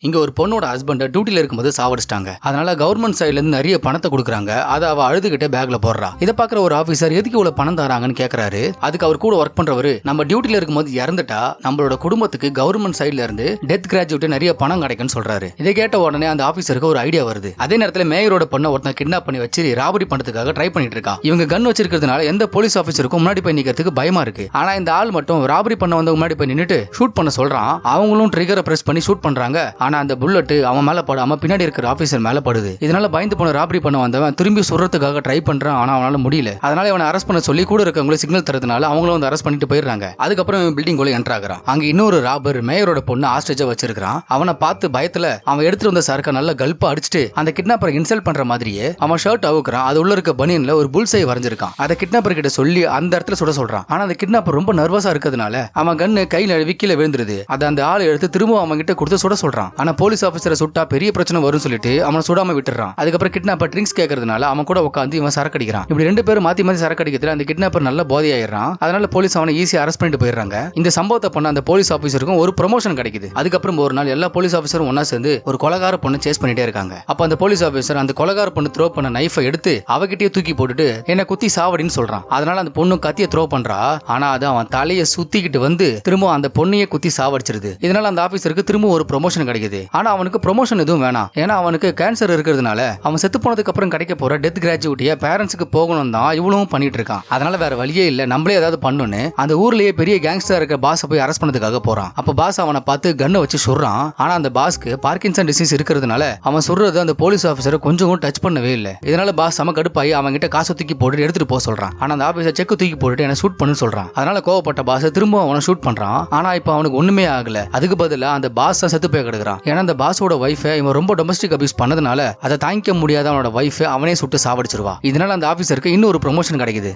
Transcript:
இங்க ஒரு பொண்ணோட ஹஸ்பண்ட டியூட்டில இருக்கும்போது சாவடிச்சிட்டாங்க. அதனால கவர்மெண்ட் சைட்லேருந்து நிறைய பணத்தை கொடுக்குறாங்க. அதை அவ அழுதுகிட்டே பேக்ல போடுறா. இதை பாக்குற ஒரு ஆபீசர் எதுக்கு இவ்வளவு பணம் தராங்கன்னு கேக்குறாரு? அதுக்கு அவர் கூட ஒர்க் பண்றவரு நம்ம டியூட்டில இருக்கும்போது இறந்துட்டா நம்மளோட குடும்பத்துக்கு கவர்மெண்ட் சைட்ல இருந்து டெத் கிராஜுவேட் நிறைய பணம் கிடைக்கும்னு சொல்றாரு. இதை கேட்ட உடனே அந்த ஆபீசருக்கு ஒரு ஐடியா வருது. அதே நேரத்துல மேயரோட பொண்ணை ஒருத்தன் கிட்னாப் பண்ணி வச்சு ராபரி பண்றதுக்காக ட்ரை பண்ணிட்டு இருக்கான். இவங்க கன் வச்சிருக்கிறதுனால எந்த போலீஸ் ஆபீசருக்கும் முன்னாடி போய் நிக்கிறதுக்கு பயமா இருக்கு. ஆனா இந்த ஆள் மட்டும் ராபரி பண்ண வந்தவங்க முன்னாடி போய் நின்னுட்டு ஷூட் பண்ண சொல்றான். அவங்களும் ட்ரிகரை பிரஸ் பண்ணி ஷூட் பண்றாங்க. ஆனா அந்த புல்லட் அவன் மேல அவன் பின்னாடி இருக்கிற ஆபீசர் மேல படுது. இதனால பயந்து போன ராபரி பண்ண வந்தவன் திரும்பி சுடுறதுக்காக ட்ரை பண்றான். ஆனா அவனால முடியல. அதனால இவனை அரெஸ்ட் பண்ண சொல்லி கூட இருக்கவங்களே சிக்னல் தரதுனால அவங்களும் வந்து அரெஸ்ட் பண்ணிட்டு போயிடுறாங்க. அதுக்கப்புறம் இவன் பில்டிங் குள்ள என்டர் ஆகுறான். அங்க இன்னொரு ராபர் மேயரோட பொண்ணு ஆஸ்டேஜா வச்சிருக்கான் அவனை பார்த்து பயத்துல அவன் எடுத்துட்டு வந்த சரக்க நல்ல கல்ப்பா அடிச்சுட்டு அந்த கிட்னாப்பரை இன்சல்ட் பண்ற மாதிரியே அவன் ஷர்ட் அவுக்குறான். அது உள்ள இருக்க பனியன்ல ஒரு புல்சை வரைஞ்சிருக்கான். அதை கிட்னாப்பர் கிட்ட சொல்லி அந்த இடத்துல சுட சொல்றான். ஆனா அந்த கிட்னாப்பர் ரொம்ப நர்வஸா இருக்கிறதுனால அவன் கண்ணு கையில விக்கில விழுந்துருது. அதை அந்த ஆள் எடுத்து திரும்ப அவன் கிட்ட கொடுத்து சுட சொல்றான். ஆனா போலீஸ் ஆபீசரை சுட்டா பெரிய பிரச்சனை வரும்னு சொல்லிட்டு அவனை சுடாம விட்டுறான். அதுக்கப்புறம் கிட்னாப்பர் ட்ரிங்க்ஸ் கேட்கறதுனால அவன் கூட உட்காந்து இவன் சரக்கு அடிக்கிறான் இப்படி ரெண்டு பேரும் மாத்தி மாத்தி சரக்கு அடிக்கிறதுல அந்த கிட்னாப்பர் நல்ல போதையாயிடுறான். அதனால போலீஸ் அவனை ஈஸியா அரெஸ்ட் பண்ணிட்டு போயிடுறாங்க. இந்த சம்பவத்தை பண்ண அந்த போலீஸ் ஆபீசருக்கும் ஒரு ப்ரொமோஷன் கிடைக்குது. அதுக்கப்புறம் ஒரு நாள் எல்லா போலீஸ் ஆபீசரும் ஒன்னா சேர்ந்து ஒரு கொலகார பொண்ணு சேஸ் பண்ணிட்டே இருக்காங்க. அப்ப அந்த போலீஸ் ஆபீசர் அந்த கொலகார பொண்ணு த்ரோ பண்ண நைஃபை எடுத்து அவகிட்டயே தூக்கி போட்டுட்டு என்ன குத்தி சாவடின்னு சொல்றான். அதனால அந்த பொண்ணு கத்திய த்ரோ பண்றா. ஆனா அது அவன் தலையை சுத்திக்கிட்டு வந்து திரும்ப அந்த பொண்ணையே குத்தி சாவடிச்சிருது. இதனால அந்த ஆபீசருக்கு திரும்ப ஒரு ப்ரொமோஷன் கிடைக்குது. ஆனா அவனுக்கு ப்ரொமோஷன் எதுவும் வேணாம். ஏன்னா அவனுக்கு கேன்சர் இருக்கிறதுனால அவன் செத்து போனதுக்கு அப்புறம் கிடைக்க போற டெத் கிராஜுவிட்டிய பேரண்ட்ஸுக்கு போகணும் தான் இவ்வளவும் பண்ணிட்டு இருக்கான். அதனால வேற வழியே இல்ல. நம்மளே ஏதாவது பண்ணுன்னு அந்த ஊர்லயே பெரிய கேங்ஸ்டர் இருக்க பாஸை போய் அரெஸ்ட் பண்ணதுக்காக போறான். அப்ப பாஸ் அவனை பார்த்து கன்னை வச்சு சுடுறான். ஆனா அந்த பாஸ்க்கு பார்க்கின்சன் டிசீஸ் இருக்கிறதுனால அவன் சொல்றது அந்த போலீஸ் ஆஃபீஸரை கொஞ்சம் டச் பண்ணவே இல்லை. இதனால பாஸ் அவன் கடுப்பாயி அவன் கிட்ட காசை தூக்கி போட்டு எடுத்துட்டு போக சொல்றான். ஆனா அந்த ஆபீஸர் செக் தூக்கி போட்டுட்டு என்ன ஷூட் பண்ணு சொல்றான். அதனால கோவப்பட்ட பாஸ் திரும்ப அவனை ஷூட் பண்றான். ஆனா இப்போ அவனுக்கு ஒண்ணுமே ஆகல. அதுக்கு பதிலா அந்த பாஸ் தான் செத்து போய் கிடக்குறான். ஏன்னா அந்த பாஸோட ஒய்ஃபை இவன் ரொம்ப டொமஸ்டிக் அபியூஸ் பண்ணதுனால அதை தாங்கிக்க முடியாத அவனோட ஒய்ஃபை அவனே சுட்டு சாவடிச்சிருவா. இதனால அந்த ஆபீசருக்கு இன்னொரு ப்ரொமோஷன் கிடைக்குது.